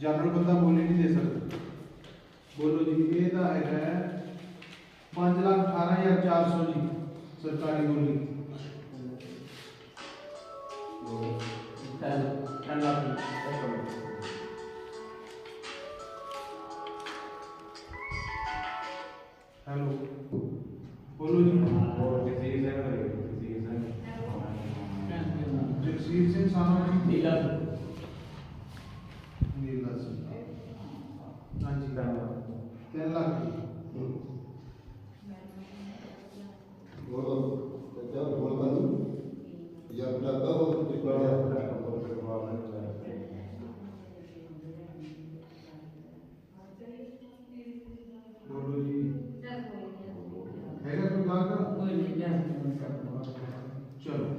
जानवर बंदा तो बोली नहीं दे सकता। बोलो जी एदा तो है पाँच लाख अठारह हज़ार चार सौ जी, सरकारी बोली। हेलो, बोलो जी। जगसीर सिंह साना जी मेरी बात सुनता हाँ जी। धन्यवाद केरला की बोलो क्या बोल पानी या अपना कब त्रिपुरा या अपना कब त्रिपुरा में बोलो जी। है क्या कोई बात? कोई नहीं क्या चलो।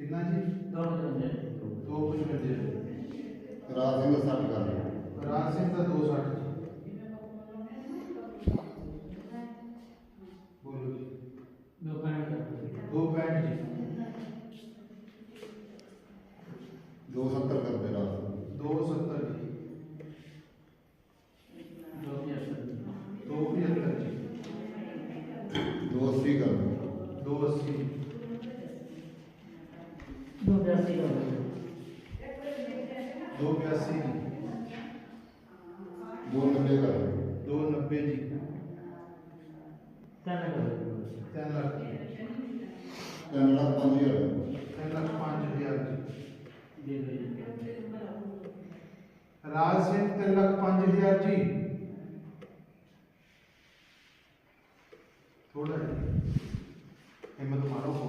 कितना जी दो दो कुछ में दे राज सिंह साठ का राज सिंह का दो साठ बोलो जी दो पैंट दो पैंट जी दो सत्तर कर दे राज दो सत्तर जी दो अस्सी कर दो अस्सी दो प्यासी दो नब्बे का दो। नब्बे जी। तीन लाख तीन लाख। पाँच हज़ार। तीन लाख पाँच हज़ार। राज सिंह तीन लाख पाँच हज़ार जी। थोड़ा हिम्मत मारो। हो